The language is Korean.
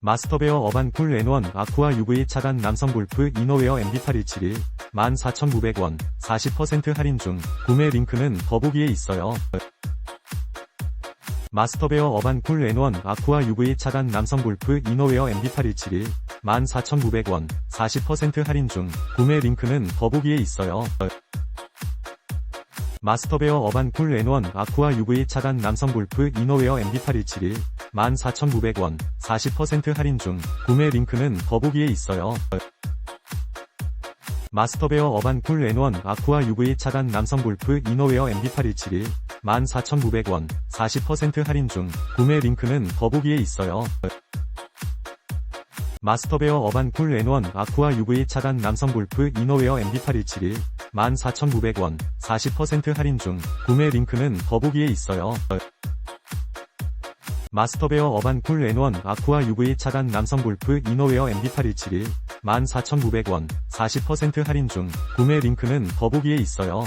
마스터베어 어반 쿨 N1 아쿠아 UV 차간 남성 골프 이너웨어 MB8171 14,900원 40% 할인 중 구매 링크는 더보기에 있어요. 마스터베어 어반 쿨 N1 아쿠아 UV 차간 남성 골프 이너웨어 MB8171 14,900원 40% 할인 중 구매 링크는 더보기에 있어요. 마스터베어 어반 쿨 N1 아쿠아 UV 차간 남성 골프 이너웨어 MB8171 14,900원 40% 할인 중 구매 링크는 더보기에 있어요. 마스터베어 어반 쿨 N1 아쿠아 UV 차간 남성 골프 이너웨어 MB8171 14,900원 40% 할인 중 구매 링크는 더보기에 있어요. 마스터베어 어반 쿨 N1 아쿠아 UV 차간 남성 골프 이너웨어 MB8171 14,900원 40% 할인 중 구매 링크는 더보기에 있어요. 마스터베어 어반 쿨 N1 아쿠아 UV 차간 남성 골프 이너웨어 MB8171 14,900원 40% 할인 중 구매 링크는 더보기에 있어요.